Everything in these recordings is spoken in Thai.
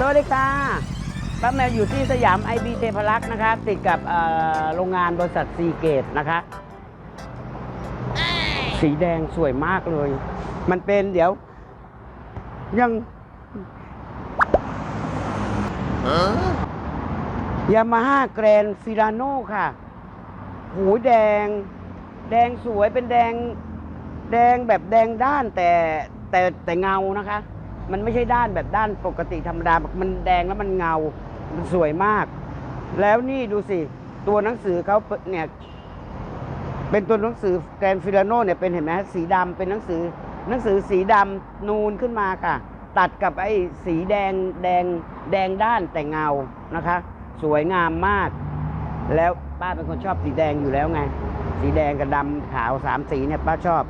สวัสดีค่ะป้าแมวอยู่ที่สยามไอบีเทพรักษ์นะคะ ติดกับโรงงานบริษัทซีเกตนะคะ สีแดงสวยมากเลย มันเป็นเดี๋ยว ยังยามาฮ่าแกรนฟิลาโนค่ะ หูแดง แดงสวยเป็นแดง แดงแบบแดงด้านแต่แต่แต่เงานะคะ มันไม่ใช่ด้านแบบด้านปกติธรรมดา มันแดงแล้วมันเงา มันสวยมาก แล้วนี่ดูสิ ตัวหนังสือเขาเนี่ย เป็นตัวหนังสือแกรนฟิลาโนเนี่ยเป็นเห็นไหมสีดำเป็นหนังสือ หนังสือสีดำนูนขึ้นมาค่ะ ตัดกับไอ้สีแดงแดงแดงด้านแต่เงานะคะ สวยงามมาก แล้วป้าเป็นคนชอบสีแดงอยู่แล้วไง สีแดงกับดำขาวสามสีเนี่ยป้าชอบ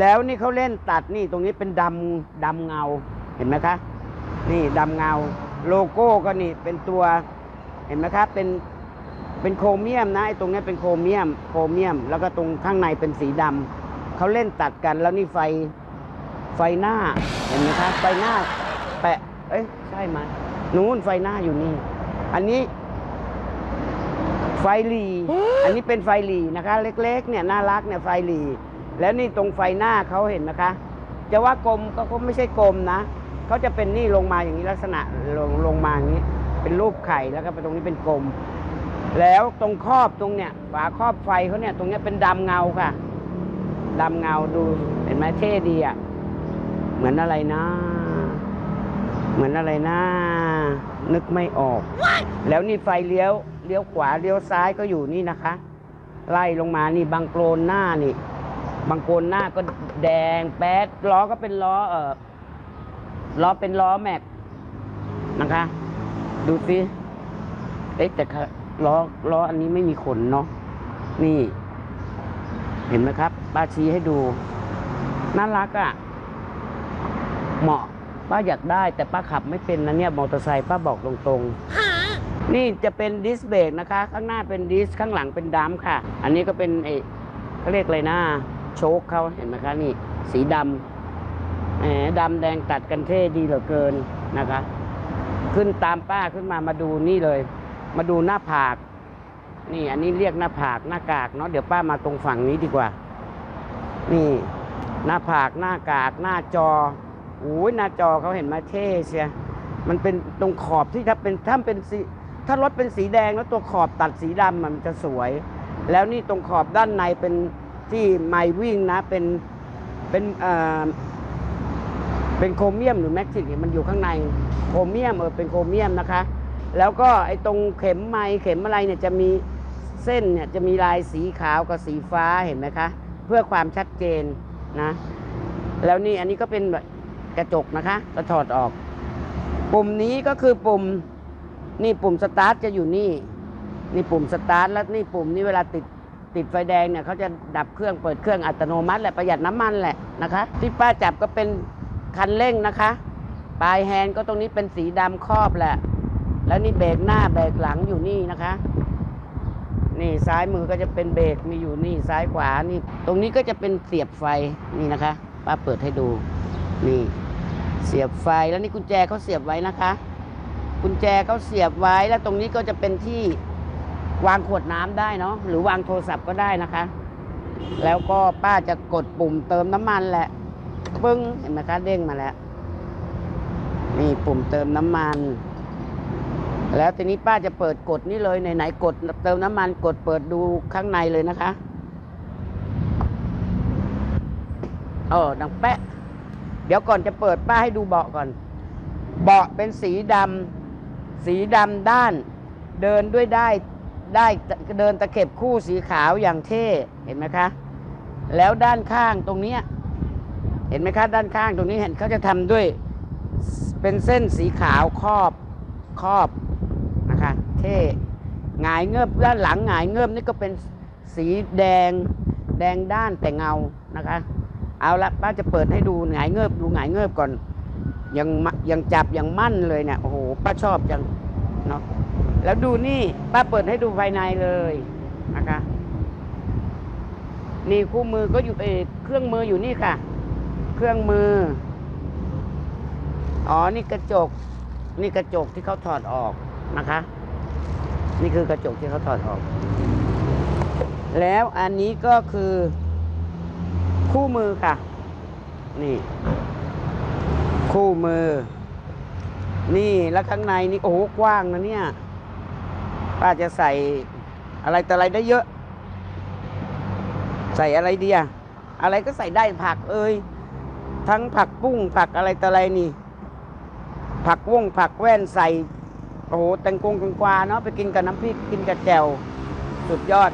แล้วนี่เขาเล่นตัดนี่ตรงนี้เป็นดำดำเงา ห็นไหมคะนี่ดำเงาโลโก้ก็นี่เป็นตัวเห็นไหมครับเป็นเป็นโครเมียมนะไอ้ตรงนี้เป็นโครเมียม โครเมียม แล้วก็ตรงข้างในเป็นสีดำเขาเล่นตัดกันแล้วนี่ไฟไฟหน้าเห็นไหมครับไฟหน้า แปะ เอ้ยใช่ไหมนู้นไฟหน้าอยู่นี่ อันนี้ไฟหลีอันนี้เป็นไฟหลีนะคะ เล็ก ๆ เนี่ยน่ารักเนี่ยไฟหลีแล้วนี่ตรงไฟหน้าเขาเห็นนะคะ จะว่ากลมก็ไม่ใช่กลมนะ เขาจะเป็นนี่ลงมาอย่างนี้ลักษณะลงลงมาอย่างนี้ เป็นรูปไข่แล้วก็ไปตรงนี้เป็นกลม แล้วตรงครอบตรงเนี่ยฝาครอบไฟเขาเนี่ยตรงเนี้ยเป็นดำเงาค่ะดำเงาดูเห็นไหมเท่ดีอะเหมือนอะไรนะ เหมือนอะไรนะ นึกไม่ออก แล้วนี่ไฟเลี้ยวเลี้ยวขวาเลี้ยวซ้ายก็อยู่นี่นะคะ ไล่ลงมานี่บางโคลนหน้านี่บางโคลนหน้าก็แดงแป๊ดล้อก็เป็นล้อเออ ล้อเป็นล้อแม็กนะคะ ดูสิเอ๊ะแต่ล้อล้ออันนี้ไม่มีขนเนาะนี่ เห็นไหมครับ ป้าชี้ให้ดู น่ารักอะ่ะ เหมาะ ป้าอยากได้ แต่ป้าขับไม่เป็นนะเนี่ยมอเตอร์ไซค์ป้าบอกตรงๆ นี่จะเป็นดิสเบรกนะคะ ข้างหน้าเป็นดิสข้างหลังเป็นดัมค่ะ อันนี้ก็เป็นไอ้เขาเรียกอะไรนะโชคเขาเห็นไหมคะนี่ สีดำ แหมดำแดงตัดกันเท่ดีเหลือเกินนะคะ ขึ้นตามป้าขึ้นมามาดูนี่เลย มาดูหน้าผาก นี่อันนี้เรียกหน้าผากหน้ากากเนาะเดี๋ยวป้ามาตรงฝั่งนี้ดีกว่า นี่หน้าผากหน้ากากหน้าจอโอ้ยหน้าจอเขาเห็นมาเท่เชียมันเป็นตรงขอบที่ถ้าเป็นถ้าเป็นสีถ้ารถเป็นสีแดงแล้วตัวขอบตัดสีดำมันจะสวย แล้วนี่ตรงขอบด้านในเป็นที่ไมวิ่งนะเป็นเป็นเอ่อ เป็นโครเมียมหรือแม็กซิกมันอยู่ข้างในโครเมียมเออเป็นโครเมียมนะคะ แล้วก็ไอ้ตรงเข็มไม้เข็มอะไรเนี่ยจะมีเส้นเนี่ยจะมีลายสีขาวกับสีฟ้าเห็นไหมคะ เพื่อความชัดเจนนะ แล้วนี่อันนี้ก็เป็นแบบกระจกนะคะก็ถอดออก ปุ่มนี้ก็คือปุ่มนี่ปุ่มสตาร์ทจะอยู่นี่ นี่ปุ่มสตาร์ทแล้วนี่ปุ่มนี้เวลาติดติดไฟแดงเนี่ยเขาจะดับเครื่องเปิดเครื่องอัตโนมัติแหละประหยัดน้ำมันแหละนะคะ ที่ป้าจับก็เป็น คันเร่งนะคะ ปลายแฮนด์ก็ตรงนี้เป็นสีดำครอบแหละ แล้วนี่เบรกหน้าเบรกหลังอยู่นี่นะคะ นี่ซ้ายมือก็จะเป็นเบรกมีอยู่นี่ซ้ายขวานี่ ตรงนี้ก็จะเป็นเสียบไฟนี่นะคะป้าเปิดให้ดู นี่เสียบไฟแล้วนี่กุญแจเขาเสียบไว้นะคะ กุญแจเขาเสียบไว้แล้วตรงนี้ก็จะเป็นที่วางขวดน้ำได้เนาะหรือวางโทรศัพท์ก็ได้นะคะ แล้วก็ป้าจะกดปุ่มเติมน้ำมันแหละ ปึ้งเห็นไหมคะเด้งมาแล้ว นี่ปุ่มเติมน้ำมัน แล้วทีนี้ป้าจะเปิดกดนี่เลยไหนๆกด เติมน้ำมันกดเปิดดูข้างในเลยนะคะเออดังแปะ เดี๋ยวก่อนจะเปิดป้าให้ดูเบาะก่อน เบาะเป็นสีดำสีดำด้าน เดินด้วยได้ได้เดินตะเข็บคู่สีขาวอย่างเท่ เห็นไหมคะ แล้วด้านข้างตรงเนี้ย เห็นไหมคะด้านข้างตรงนี้เห็นเขาจะทำด้วยเป็นเส้นสีขาวครอบครอบนะคะเท่หงายเงือบด้านหลังหงายเงือบนี่ก็เป็นสีแดงแดงด้านแต่เงานะคะ เอาละป้าจะเปิดให้ดูหงายเงือบดูหงายเงือบก่อนยังยังจับยังมั่นเลยเนี่ยโอ้โหป้าชอบจังเนาะแล้วดูนี่ป้าเปิดให้ดูภายในเลยนะคะนี่คู่มือก็อยู่เอเครื่องมืออยู่นี่ค่ะ เครื่องมือ อ๋อ นี่กระจก นี่กระจกที่เขาถอดออกนะคะ นี่คือกระจกที่เขาถอดออก แล้วอันนี้ก็คือ คู่มือค่ะ นี่ คู่มือ นี่แล้วข้างในนี่โอ้โหกว้างนะเนี่ยป้าจะใส่อะไรแต่อะไรได้เยอะ ใส่อะไรดีอะอะไรก็ใส่ได้ผักเอ้ย ทั้งผักปุ้งผักอะไรต่อะไรนี่ ผักว่งผักแว่นใส่โอ้โหแตงกงแตงกวาเนาะไปกินกับน้ำพริกกินกับแจ่วสุดยอด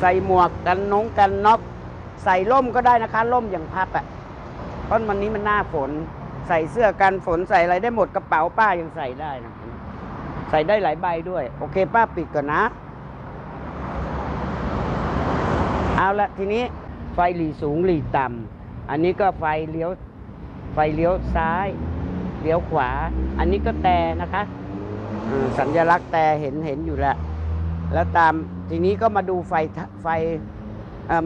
ใส่หมวกกันน้องกันน็อกใส่ร่มก็ได้นะคะ ร่มอย่างพับอะเพราะวันนี้มันหน้าฝน ใส่เสื้อกันฝนใส่อะไรได้หมดกระเป๋าป้ายังใส่ได้นะใส่ได้หลายใบด้วย โอเค ป้าปิดก่อนนะ เอาละทีนี้ไฟหลีสูงหลีต่ำ อันนี้ก็ไฟเลี้ยวไฟเลี้ยวซ้าย เลี้ยวขวา อันนี้ก็แต่นะคะสัญลักษณ์แต่เห็นเห็นอยู่แล้ว แล้วตามทีนี้ก็มาดูไฟไฟ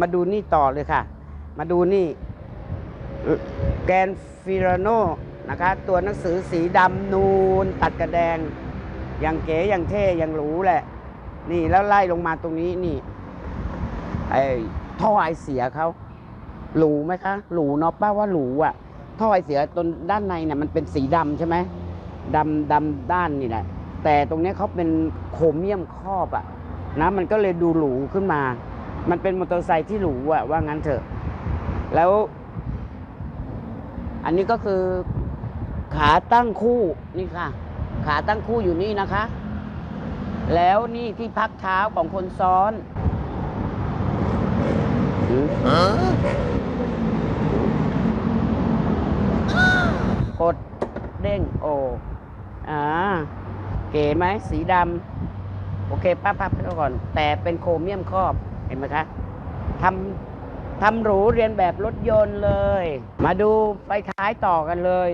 มาดูนี่ต่อเลยค่ะ มาดูนี่แกนฟิรโนนะคะ ตัวหนังสือสีดำนูนตัดกระแดง อย่างเก๋อย่างเท่อย่างหรูแหละ นี่แล้วไล่ลงมาตรงนี้นี่ไอ้ท่อไอเสียเขา หรูไหมคะหรูเนาะป้าว่าหรูอะท่อไอเสียตรงด้านในเนี่ยมันเป็นสีดำใช่ไหมดำดำด้านนี่แหละแต่ตรงเนี้ยเขาเป็นโครเมียมครอบอะนะมันก็เลยดูหรูขึ้นมา มันเป็นมอเตอร์ไซค์ที่หรูอะว่างั้นเถอะ แล้ว อันนี้ก็คือขาตั้งคู่นี่ค่ะ ขาตั้งคู่อยู่นี่นะคะ แล้วนี่ที่พักเท้าของคนซ้อนหืออ กดเด้งโออ่าเก๋ไหมสีดำโอเคป้าพับไปก่อน แต่เป็นโครเมียมครอบเห็นไหมคะทำทำหรูเรียนแบบรถยนต์เลย มาดูไฟท้ายต่อกันเลย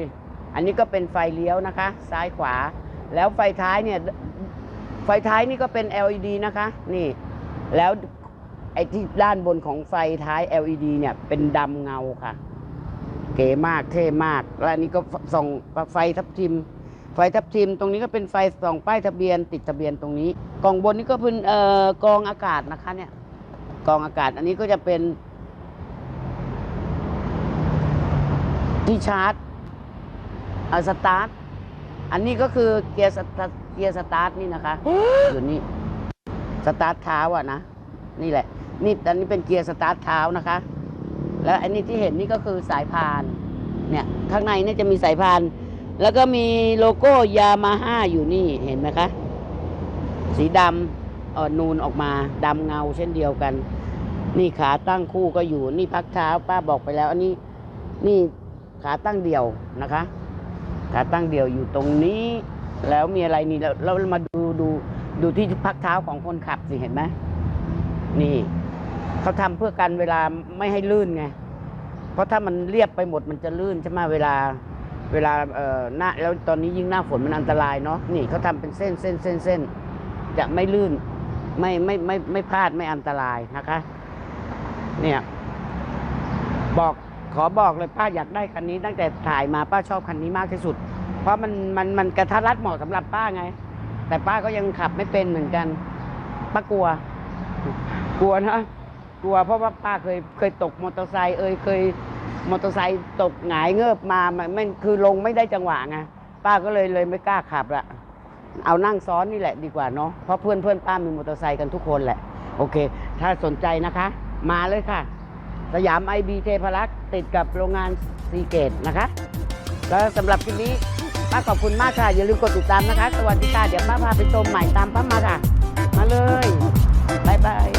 อันนี้ก็เป็นไฟเลี้ยวนะคะ ซ้ายขวา แล้วไฟท้ายเนี่ยไฟท้ายนี่ก็เป็น LED นะคะ นี่ แล้วไอ้ที่ด้านบนของไฟท้าย LED เนี่ยเป็นดำเงาค่ะ เก๋มากเท่มาก แล้วอันนี้ก็ส่องไฟทับทิม ไฟทับทิม ตรงนี้ก็เป็นไฟส่องป้ายทะเบียนติดทะเบียนตรงนี้ กล่องบนนี่ก็เป็นเอ่อกองอากาศนะคะเนี่ยกองอากาศอันนี้ก็จะเป็น ที่ชาร์จเอาสตาร์ทอันนี้ก็คือเกียร์สตาร์ทเกียร์สตาร์ทนี่นะคะ อยู่นี่สตาร์ทเท้าอะนะ นี่แหละ นี่อันนี้เป็นเกียร์สตาร์ทเท้านะคะ แล้วอันนี้ที่เห็นนี่ก็คือสายพานเนี่ยข้างในเนี่ยจะมีสายพาน แล้วก็มีโลโก้ยามาฮ่าอยู่นี่เห็นไหมคะ สีดำอ่อนนูนออกมาดำเงาเช่นเดียวกัน นี่ขาตั้งคู่ก็อยู่นี่พักเท้าป้าบอกไปแล้ว อันนี้นี่ขาตั้งเดี่ยวนะคะ ขาตั้งเดี่ยวอยู่ตรงนี้ แล้วมีอะไรนี่แล้วเรามาดูดูดูที่พักเท้าของคนขับสิเห็นไหมนี่ เขาทำเพื่อกันเวลาไม่ให้ลื่นไง เพราะถ้ามันเรียบไปหมดมันจะลื่นใช่ไหมเวลาเวลาเอ่อหน้าแล้วตอนนี้ยิ่งหน้าฝนมันอันตรายเนาะนี่เขาทำเป็นเส้นเส้นเส้นเส้นจะไม่ลื่นไม่ไม่ไม่ไม่พลาดไม่อันตรายนะคะ เนี่ยบอกขอบอกเลยป้าอยากได้คันนี้ ตั้งแต่ถ่ายมาป้าชอบคันนี้มากที่สุด เพราะมันมันมันกระทัดรัดเหมาะสำหรับป้าไง แต่ป้าก็ยังขับไม่เป็นเหมือนกันป้ากลัว กลัวนะ กลัวเพราะว่าป้าเคยเคยตกมอเตอร์ไซค์เอ่ยเคยมอเตอร์ไซค์ตกหงายเงือบมามันไม่คือลงไม่ได้จังหวะไงป้าก็เลยเลยไม่กล้าขับละเอานั่งซ้อนนี่แหละดีกว่าเนาะเพราะเพื่อนเพื่อนป้ามีมอเตอร์ไซค์กันทุกคนแหละ โอเค ถ้าสนใจนะคะ มาเลยค่ะ สยามไอบีเทพรักษ์ติดกับโรงงานซีเกตนะคะ แล้วสำหรับคลิปนี้ป้าขอบคุณมากค่ะ อย่าลืมกดติดตามนะคะ สวัสดีค่ะ เดี๋ยวป้าพาไปชมใหม่ตามป้ามาค่ะ มาเลยบาย